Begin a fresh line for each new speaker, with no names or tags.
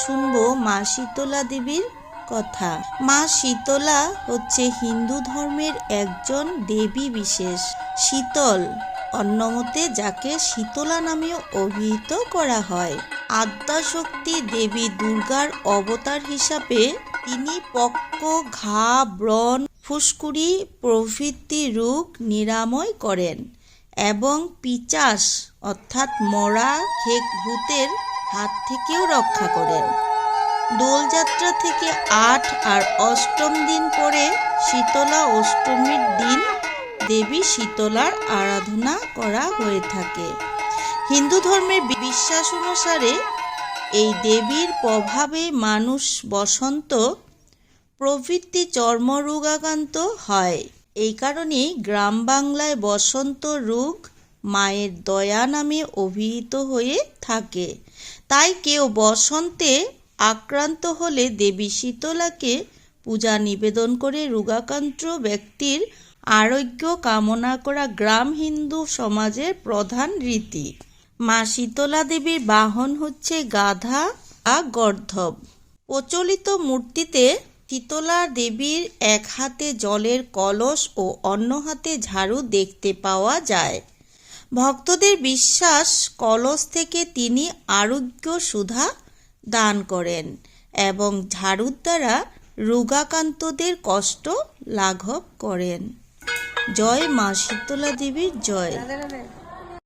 শুনব মা শীতলা দেবীর কথা। মা শীতলা হচ্ছে হিন্দু ধর্মের একজন দেবী বিশেষ। শীতল, অন্যমতে যাকে শীতলা নামেও অভিহিত করা হয়। আদ্যাশক্তি দেবী দুর্গার অবতার হিসাবে তিনি পক্ক, ঘা, ব্রণ, ফুসকুড়ি প্রভৃতি রোগ নিরাময় করেন এবং পিচাস, অর্থাৎ মরা খেক ভূতের হাত থেকেও রক্ষা করেন। দোলযাত্রা থেকে আট আর অষ্টম দিন পরে শীতলা অষ্টমীর দিন দেবী শীতলার আরাধনা করা হয়ে থাকে। হিন্দু ধর্মের বিশ্বাস অনুসারে এই দেবীর প্রভাবে মানুষ বসন্ত প্রভৃতি চর্মরোগাক্রান্ত হয়। এই কারণেই গ্রাম বাংলায় বসন্ত রোগ মায়ের দয়া নামে অভিহিত হয়ে থাকে। তাই কেউ বসন্তে আক্রান্ত হলে দেবী শীতলাকে পূজা নিবেদন করে রোগাক্রান্ত ব্যক্তির আরোগ্য কামনা করা গ্রাম হিন্দু সমাজের প্রধান রীতি। মা শীতলা দেবীর বাহন হচ্ছে গাধা বা গর্ধব। প্রচলিত মূর্তিতে শীতলা দেবীর এক হাতে জলের কলস ও অন্য হাতে ঝাড়ু দেখতে পাওয়া যায়। ভক্তদের বিশ্বাস কলস থেকে তিনি আরোগ্য সুধা দান করেন এবং ঝাড়ুর দ্বারা রোগাকান্তদের কষ্ট লাঘব করেন। জয় মা শীতলা দেবীর জয়।